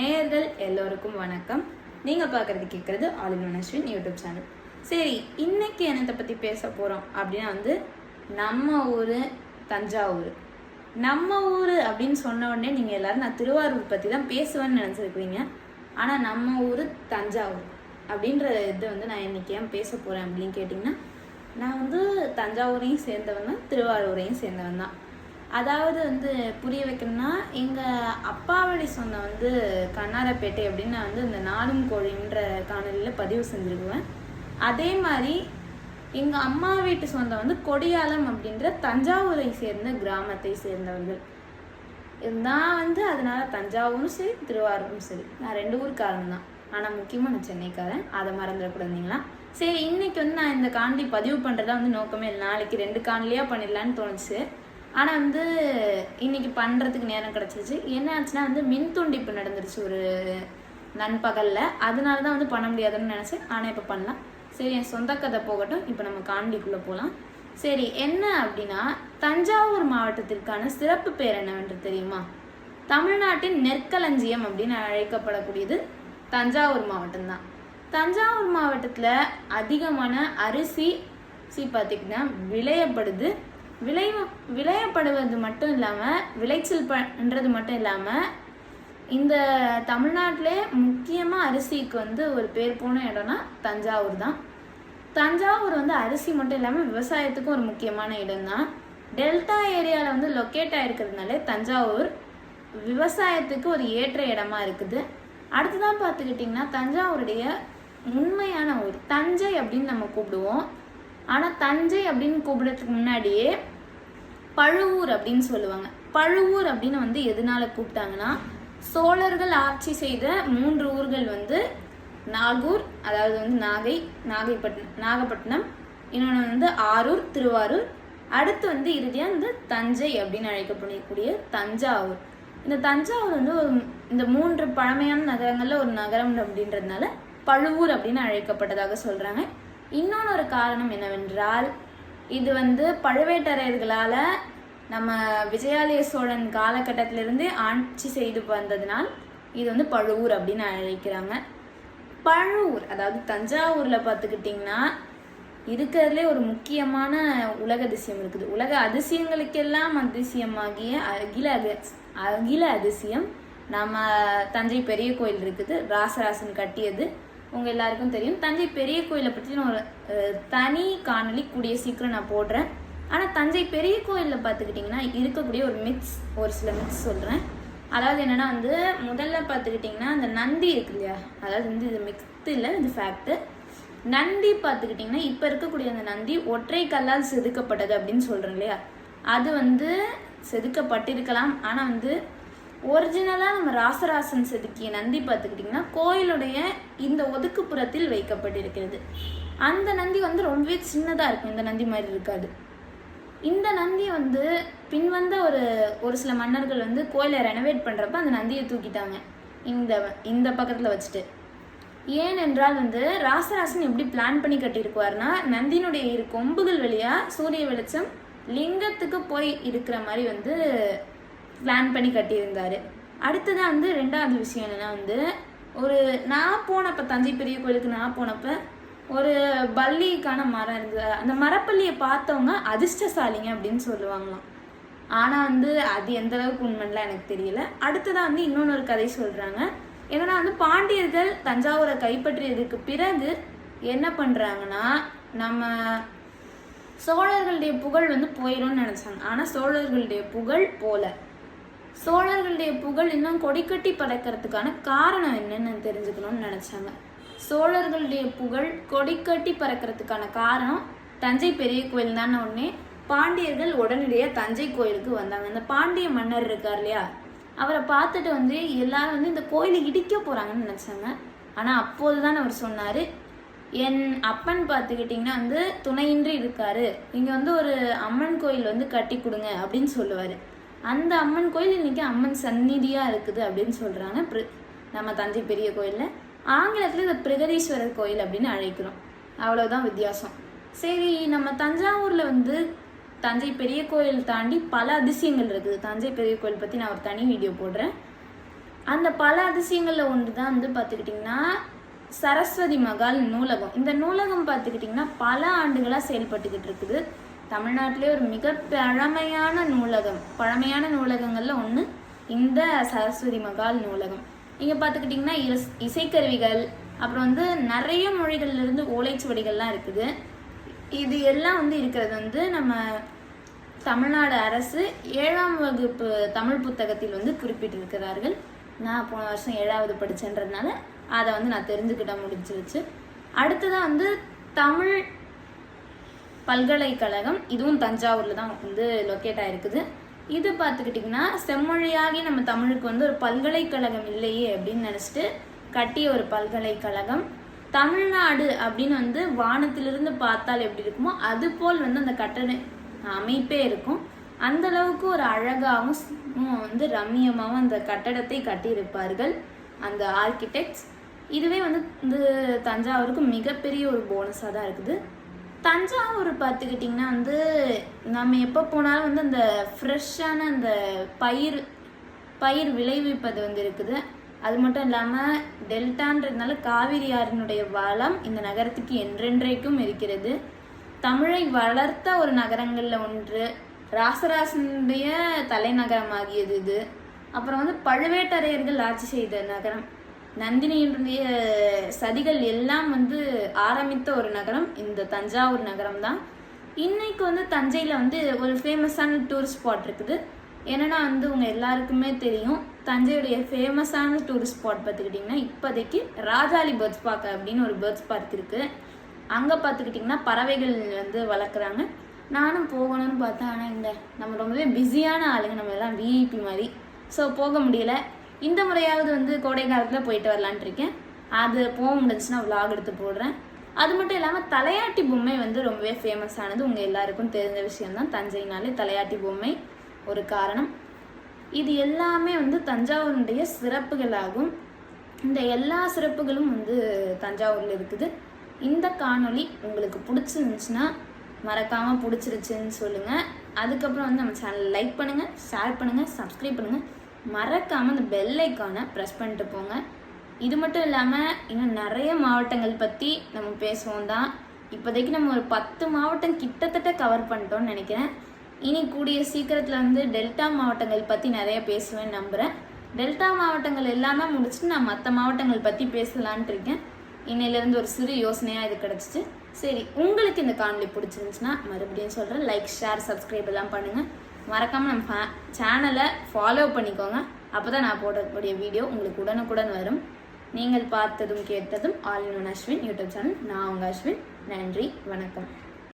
நேயர்கள் எல்லோருக்கும் வணக்கம். நீங்கள் பார்க்குறது கேட்குறது all in Ashwin YouTube channel. சரி இன்னைக்கு என்னத்தை பற்றி பேச போகிறோம் அப்படின்னா வந்து நம்ம ஊர் தஞ்சாவூர். நம்ம ஊர் அப்படின்னு சொன்ன உடனே நீங்கள் எல்லாரும் நான் திருவாரூர் பற்றி தான் பேசுவேன்னு நினச்சிருக்குவீங்க ஆனால் நம்ம ஊர் தஞ்சாவூர் அப்படின்ற இது வந்து நான் இன்றைக்கி ஏன் பேச போகிறேன் அப்படின்னு கேட்டிங்கன்னா நான் வந்து தஞ்சாவூரையும் சேர்ந்தவன் தான் திருவாரூரையும் சேர்ந்தவன் தான். அதாவது வந்து புரிய வைக்கணும்னா எங்கள் அப்பாவடி சொன்ன சொந்தம் வந்து கண்ணாரப்பேட்டை அப்படின்னு நான் வந்து இந்த நாடும் கோழின்ற காணொலியில் பதிவு செஞ்சுருக்குவேன். அதே மாதிரி எங்கள் அம்மா வீட்டு சொந்தம் வந்து கொடியாலம் அப்படின்ற தஞ்சாவூரை சேர்ந்த கிராமத்தை சேர்ந்தவர்கள். நான் வந்து அதனால தஞ்சாவூரும் சரி திருவாரூரும் சரி. நான் ரெண்டு ஊருக்காரன் தான். ஆனால் முக்கியமாக நான் சென்னைக்காரன். அதை மறந்துடக்கூடாதுங்களா சரி இன்னைக்கு வந்து நான் இந்த காணொலி பதிவு பண்ணுறதா வந்து நோக்கமே இல்லை. நாளைக்கு ரெண்டு காணொலியாக பண்ணிடலான்னு தோணுச்சு. ஆனால் வந்து இன்னைக்கு பண்ணுறதுக்கு நேரம் கிடச்சிச்சு என்ன ஆச்சுன்னா வந்து மின் துண்டிப்பு நடந்துருச்சு ஒரு நண்பகலில். அதனால தான் வந்து பண்ண முடியாதுன்னு நினச்சேன். ஆனால் இப்போ பண்ணலாம். சரி என் சொந்த கதை போகட்டும். இப்போ நம்ம காண்டிக்குள்ளே போகலாம் சரி என்ன அப்படின்னா தஞ்சாவூர் மாவட்டத்திற்கான சிறப்பு பேர் என்னவென்று தெரியுமா? தமிழ்நாட்டின் நெற்களஞ்சியம் அப்படின்னு அழைக்கப்படக்கூடியது தஞ்சாவூர் மாவட்டம் தான் தஞ்சாவூர் மாவட்டத்தில் அதிகமான அரிசி சி பார்த்திங்கன்னா விளையப்படுது. விளைவு விளையப்படுவது மட்டும் இல்லாமல் விளைச்சல் பண்ணுறது மட்டும் இல்லாமல் இந்த தமிழ்நாட்டிலே முக்கியமாக அரிசிக்கு வந்து ஒரு பேர் போன இடம்னா தஞ்சாவூர் தான். தஞ்சாவூர் வந்து அரிசி மட்டும் இல்லாமல் விவசாயத்துக்கும் ஒரு முக்கியமான இடம் தான் டெல்டா ஏரியாவில் வந்து லொக்கேட் ஆகிருக்கிறதுனாலே தஞ்சாவூர் விவசாயத்துக்கு ஒரு ஏற்ற இடமா இருக்குது. அடுத்ததான் பார்த்துக்கிட்டிங்கன்னா தஞ்சாவூருடைய உண்மையான ஊர் தஞ்சை அப்படின்னு நம்ம கூப்பிடுவோம். ஆனால் தஞ்சை அப்படின்னு கூப்பிடுறதுக்கு முன்னாடியே பழுவூர் அப்படின்னு சொல்லுவாங்க. பழுவூர் அப்படின்னு வந்து எதனால கூப்பிட்டாங்கன்னா சோழர்கள் ஆட்சி செய்த மூன்று ஊர்கள் வந்து நாகூர் அதாவது வந்து நாகை நாகைப்பட்டினம் நாகப்பட்டினம் இன்னொன்று வந்து ஆரூர் திருவாரூர் அடுத்து வந்து இறுதியாக இந்த தஞ்சை அப்படின்னு அழைக்கப்படக்கூடிய தஞ்சாவூர். இந்த தஞ்சாவூர் வந்து ஒரு இந்த மூன்று பழமையான நகரங்களில் ஒரு நகரம் அப்படின்றதுனால பழுவூர் அப்படின்னு அழைக்கப்பட்டதாக சொல்கிறாங்க இன்னொன்று ஒரு காரணம் என்னவென்றால் இது வந்து பழுவேட்டரையர்களால் நம்ம விஜயாலய சோழன் காலகட்டத்திலிருந்து ஆட்சி செய்து வந்ததினால் இது வந்து பழுவூர் அப்படின்னு அழைக்கிறாங்க. பழுவூர் அதாவது தஞ்சாவூரில் பார்த்துக்கிட்டிங்கன்னா இருக்கிறதுலே ஒரு முக்கியமான உலக அதிசயம் இருக்குது. உலக அதிசயங்களுக்கெல்லாம் அதிசயமாகிய அகில அக அகில அதிசயம். நம்ம தஞ்சை பெரிய கோயில் இருக்குது ராசராசன் கட்டியது. உங்கள் எல்லாருக்கும் தெரியும். தஞ்சை பெரிய கோயிலை பற்றி நான் ஒரு தனி காணொலி கூடிய சீக்கிரம் நான் போடுறேன். ஆனால் தஞ்சை பெரிய கோயிலில் பார்த்துக்கிட்டிங்கன்னா இருக்கக்கூடிய ஒரு மிக்ஸ் ஒரு சில மிக்ஸ் சொல்கிறேன் அதாவது என்னென்னா வந்து முதல்ல பார்த்துக்கிட்டிங்கன்னா அந்த நந்தி இருக்கு இல்லையா? அதாவது வந்து இது மிக்ஸ் இல்லை இது ஃபேக்ட்டு நந்தி பார்த்துக்கிட்டிங்கன்னா இப்போ இருக்கக்கூடிய அந்த நந்தி ஒற்றை கல்லால் செதுக்கப்பட்டது அப்படின்னு சொல்கிறேன் இல்லையா? அது வந்து செதுக்கப்பட்டிருக்கலாம். ஆனால் வந்து ஒரிஜினலாக நம்ம ராசராசன் செதுக்கிய நந்தி பார்த்துக்கிட்டிங்கன்னா கோயிலுடைய இந்த ஒதுக்குப்புறத்தில் வைக்கப்பட்டிருக்கிறது. அந்த நந்தி வந்து ரொம்பவே சின்னதாக இருக்கும். இந்த நந்தி மாதிரி இருக்காது. இந்த நந்தி வந்து பின்வந்த ஒரு ஒரு சில மன்னர்கள் வந்து கோயிலை ரெனோவேட் பண்ணுறப்ப அந்த நந்தியை தூக்கிட்டாங்க. இந்த இந்த பக்கத்தில் வச்சுட்டு. ஏனென்றால் வந்து ராசராசன் எப்படி பிளான் பண்ணி கட்டியிருக்குவார்னா நந்தியினுடைய இரு கொம்புகள் வழியாக சூரிய வெளிச்சம் லிங்கத்துக்கு போய் இருக்கிற மாதிரி வந்து பிளான் பண்ணி கட்டியிருந்தாரு. அடுத்ததாக வந்து ரெண்டாவது விஷயம் என்னென்னா வந்து ஒரு நான் போனப்போ தஞ்சை பெரிய கோயிலுக்கு நான் போனப்போ ஒரு பள்ளிக்கான மரம் இருந்தது. அந்த மரப்பள்ளியை பார்த்தவங்க அதிர்ஷ்டசாலிங்க அப்படின்னு சொல்லுவாங்களாம். ஆனால் வந்து அது எந்த அளவுக்கு உண்மைலாம் எனக்கு தெரியல. அடுத்ததாக வந்து இன்னொன்று ஒரு கதை சொல்கிறாங்க என்னன்னா வந்து பாண்டியர்கள் தஞ்சாவூரை கைப்பற்றியதுக்கு பிறகு என்ன பண்ணுறாங்கன்னா நம்ம சோழர்களுடைய புகழ் வந்து போயிடும்னு நினச்சாங்க. ஆனால் சோழர்களுடைய புகழ் போல. சோழர்களுடைய புகழ் இன்னும் கொடிக்கட்டி பறக்கிறதுக்கான காரணம் என்னன்னு தெரிஞ்சுக்கணும்னு நினச்சாங்க. சோழர்களுடைய புகழ் கொடிக்கட்டி பறக்கிறதுக்கான காரணம் தஞ்சை பெரிய கோயில் தானே உடனே பாண்டியர்கள் உடனடியாக தஞ்சை கோயிலுக்கு வந்தாங்க. அந்த பாண்டிய மன்னர் இருக்கார் இல்லையா? அவரை பார்த்துட்டு வந்து எல்லாரும் வந்து இந்த கோயிலை இடிக்க போகிறாங்கன்னு நினச்சாங்க. ஆனால் அப்போது தான் அவர் சொன்னார் என் அப்பன் பார்த்துக்கிட்டிங்கன்னா வந்து துணையின்றி இருக்காரு. இங்கே வந்து ஒரு அம்மன் கோயில் வந்து கட்டி கொடுங்க அப்படின்னு சொல்லுவார். அந்த அம்மன் கோயில் இன்னைக்கு அம்மன் சந்நிதியாக இருக்குது அப்படின்னு சொல்கிறாங்க பிர நம்ம தஞ்சை பெரிய கோயிலில். ஆங்கிலத்தில் இதை பிரகதீஸ்வரர் கோயில் அப்படின்னு அழைக்கிறோம். அவ்வளோதான் வித்தியாசம். சரி நம்ம தஞ்சாவூரில் வந்து தஞ்சை பெரிய கோயில் தாண்டி பல அதிசயங்கள் இருக்குது. தஞ்சை பெரிய கோயில் பற்றி நான் ஒரு தனி வீடியோ போடுறேன். அந்த பல அதிசயங்களில் ஒன்று தான் வந்து பார்த்துக்கிட்டிங்கன்னா சரஸ்வதி மகால் நூலகம். இந்த நூலகம் பார்த்துக்கிட்டிங்கன்னா பல ஆண்டுகளாக செயல்பட்டுக்கிட்டு இருக்குது. தமிழ்நாட்டிலே ஒரு மிக பழமையான நூலகம் பழமையான நூலகங்களில் ஒன்று இந்த சரஸ்வதி மகால் நூலகம். இங்கே பார்த்துக்கிட்டிங்கன்னா இஸ் இசைக்கருவிகள் அப்புறம் வந்து நிறைய மொழிகள்லேருந்து ஓலைச்சுவடிகள்லாம் இருக்குது. இது எல்லாம் வந்து இருக்கிறது வந்து நம்ம தமிழ்நாடு அரசு ஏழாம் வகுப்பு தமிழ் புத்தகத்தில் வந்து குறிப்பிட்டிருக்கிறார்கள். நான் போன வருஷம் ஏழாவது படித்தேன்றதுனால அதை வந்து நான் தெரிஞ்சுக்கிட்ட முடிஞ்சிருச்சு. அடுத்ததாக வந்து தமிழ் பல்கலைக்கழகம் இதுவும் தஞ்சாவூரில் தான் வந்து லொக்கேட் ஆகிருக்குது இது பார்த்துக்கிட்டிங்கன்னா செம்மொழியாகி நம்ம தமிழுக்கு வந்து ஒரு பல்கலைக்கழகம் இல்லையே அப்படின்னு நினச்சிட்டு கட்டிய ஒரு பல்கலைக்கழகம். தமிழ்நாடு அப்படின்னு வந்து வானத்திலிருந்து பார்த்தால் எப்படி இருக்குமோ அது போல் வந்து அந்த கட்டட அமைப்பே இருக்கும். அந்த அளவுக்கு ஒரு அழகாகவும் வந்து ரம்மியமாகவும் அந்த கட்டடத்தை கட்டியிருப்பார்கள் அந்த ஆர்கிடெக்ட்ஸ் இதுவே வந்து இந்த தஞ்சாவூருக்கு மிகப்பெரிய ஒரு போனஸாக தான் இருக்குது. தஞ்சாவூர் பார்த்துக்கிட்டிங்கன்னா வந்து நம்ம எப்போ போனாலும் வந்து அந்த ஃப்ரெஷ்ஷான அந்த பயிர் பயிர் விளைவிப்பது வந்து இருக்குது. அது மட்டும் இல்லாமல் டெல்டான்றதுனால காவிரி ஆறினுடைய வளம் இந்த நகரத்துக்கு என்றென்றைக்கும் இருக்கிறது. தமிழை வளர்த்த ஒரு நகரங்களில் ஒன்று ராசராசனுடைய தலைநகரமாகியது இது. அப்புறம் வந்து பழுவேட்டரையர்கள் ஆட்சி செய்த நகரம். நந்தினியினுடைய சதிகள் எல்லாம் வந்து ஆரம்பித்த ஒரு நகரம் இந்த தஞ்சாவூர் நகரம் தான் இன்னைக்கு வந்து தஞ்சையில் வந்து ஒரு ஃபேமஸான டூரிஸ்ட் ஸ்பாட் இருக்குது. என்னன்னா வந்து உங்கள் எல்லாருக்குமே தெரியும் தஞ்சையுடைய ஃபேமஸான டூரிஸ்ட் ஸ்பாட் பார்த்துக்கிட்டிங்கன்னா இப்போதைக்கு ராஜாளி பேர்ட்ஸ் பார்க் அப்படின்னு ஒரு பேர்ட்ஸ் பார்க் இருக்குது அங்கே பார்த்துக்கிட்டிங்கன்னா பறவைகள் வந்து வளர்க்குறாங்க. நானும் போகணும்னு பார்த்தேன் ஆனால் இந்த நம்ம ரொம்பவே பிஸியான ஆளுங்க நம்ம எல்லாம் விஐபி மாதிரி. ஸோ போக முடியல. இந்த முறையாவது வந்து கோடை காலத்தில் போயிட்டு வரலான் இருக்கேன். அது போக முடிஞ்சுன்னா விலாக் எடுத்து போடுறேன். அது மட்டும் இல்லாமல் தலையாட்டி பொம்மை வந்து ரொம்பவே ஃபேமஸ் ஆனது உங்கள் எல்லாருக்கும் தெரிஞ்ச விஷயம்தான். தஞ்சைனாலே தலையாட்டி பொம்மை ஒரு காரணம். இது எல்லாமே வந்து தஞ்சாவூருடைய சிறப்புகளாகும். இந்த எல்லா சிறப்புகளும் வந்து தஞ்சாவூரில் இருக்குது. இந்த காணொளி உங்களுக்கு பிடிச்சிருந்துச்சுன்னா மறக்காமல் பிடிச்சிருச்சுன்னு சொல்லுங்கள் அதுக்கப்புறம் வந்து நம்ம சேனல் லைக் பண்ணுங்கள் ஷேர் பண்ணுங்கள் சப்ஸ்கிரைப் பண்ணுங்கள் மறக்காமல் இந்த பெல் ஐக்கானை ப்ரெஸ் பண்ணிட்டு போங்க. இது மட்டும் இல்லாமல் இன்னும் நிறைய மாவட்டங்கள் பற்றி நம்ம பேசுவோம் தான். இப்போதைக்கு நம்ம ஒரு பத்து மாவட்டம் கிட்டத்தட்ட கவர் பண்ணிட்டோம்னு நினைக்கிறேன். இனி கூடிய சீக்கிரத்தில் வந்து டெல்டா மாவட்டங்கள் பற்றி நிறைய பேசுவேன்னு நம்புகிறேன் டெல்டா மாவட்டங்கள் எல்லாமே முடிச்சுட்டு நான் மற்ற மாவட்டங்கள் பற்றி பேசலான்ட்டு இருக்கேன். இன்னையிலேருந்து ஒரு சிறு யோசனையாக இது கிடச்சிச்சு. சரி உங்களுக்கு இந்த காணொலி பிடிச்சிருந்துச்சுன்னா மறுபடியும் சொல்கிறேன் லைக் ஷேர் சப்ஸ்கிரைப் எல்லாம் பண்ணுங்கள் மறக்காமல் நம்ம சேனலை ஃபாலோ பண்ணிக்கோங்க. அப்போ தான் நான் போடக்கூடிய வீடியோ உங்களுக்கு உடனுக்குடன் வரும். நீங்கள் பார்த்ததும் கேட்டதும் all in one Ashwin. YouTube channel நான் உங்கள் அஸ்வின். நன்றி. வணக்கம்.